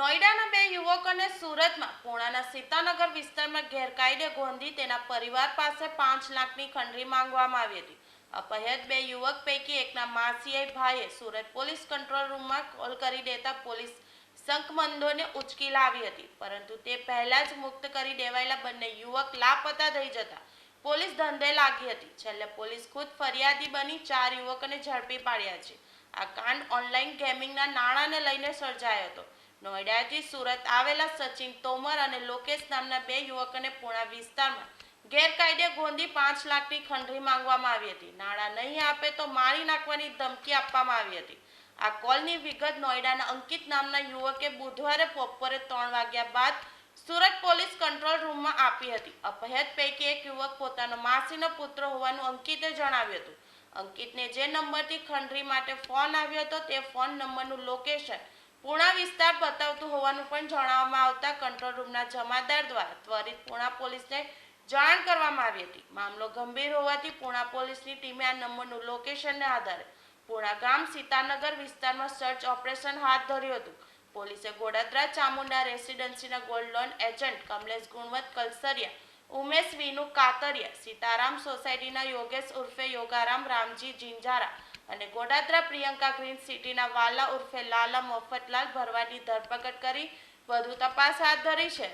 યુવકોને સુરતમાં પૂણાના સીતાનગર વિસ્તારમાં ગેરકાયદે ગોંધી તેના પરિવાર પાસે પાંચ લાખની ખંડરી માંગવામાં આવી હતી. અપહ્યત બે યુવક પૈકી એકના માસીએ ભાઈએ સુરત પોલીસ કંટ્રોલ રૂમમાં કોલ કરી દેતા પોલીસ શંખમંદોને ઉચકી લાવી હતી, પરંતુ તે પહેલા જ મુક્ત કરી દેવાયેલા બંને યુવક લાપતા થઈ જતા પોલીસ ધંધે લાગી હતી. છેલ્લે પોલીસ ખુદ ફરિયાદી બની ચાર યુવકોને ઝડપી પાડ્યા છે. આ કાંડ ઓનલાઈન ગેમિંગના નાણાંને લઈને સર્જાયો હતો. નોઈડાથી સુરત આવેલા સચિન તોમર અને લોકેશ નામના બે યુવકોને પૂણા વિસ્તારમાં ગેરકાયદે ગોંધી પાંચ લાખની ખંડરી માંગવામાં આવી હતી. નાણાં નહીં આપે તો મારી નાખવાની ધમકી આપવામાં આવી હતી. આ કોલની વિગત નોઈડાના અંકિત નામના યુવકે બુધવારે બપોરે ત્રણ વાગ્યા બાદ સુરત પોલીસ કંટ્રોલ રૂમમાં આપી હતી. અપહેત પૈકી એક યુવક પોતાનો માસીનો પુત્ર હોવાનું અંકિતે જણાવ્યું હતું. અંકિતને જે નંબરથી ખંડરી માટે ફોન આવ્યો હતો તે ફોન નંબરનું લોકેશન પૂણા વિસ્તાર બતાવતું હોવાનું પણ જણાવવામાં આવતા કંટ્રોલ રૂમના જમાદાર દ્વારા ત્વરિત પૂણા પોલીસને જાણ કરવામાં આવી હતી. મામલો ગંભીર હોવાથી પૂણા પોલીસની ટીમે આ નંબરનું લોકેશનને આધારે પૂણા ગામ સીતાનગર વિસ્તારમાં સર્ચ ઓપરેશન હાથ ધર્યું હતું. પોલીસે Godadara Chamunda રેસિડેન્સીના gold loan agent Kamlesh Gunvat Kalsariya, Umesh Vinu Katariya, Sitaram સોસાયટીના યોગેશ ઉર્ફે યોગારામ રામજી જિંજારા અને ગોડાદરા પ્રિયંકા ગ્રીન સિટીના વાલા ઉર્ફે લાલા મફતલાલ ભરવાડની ધરપકડ કરી વધુ તપાસ હાથ ધરી છે.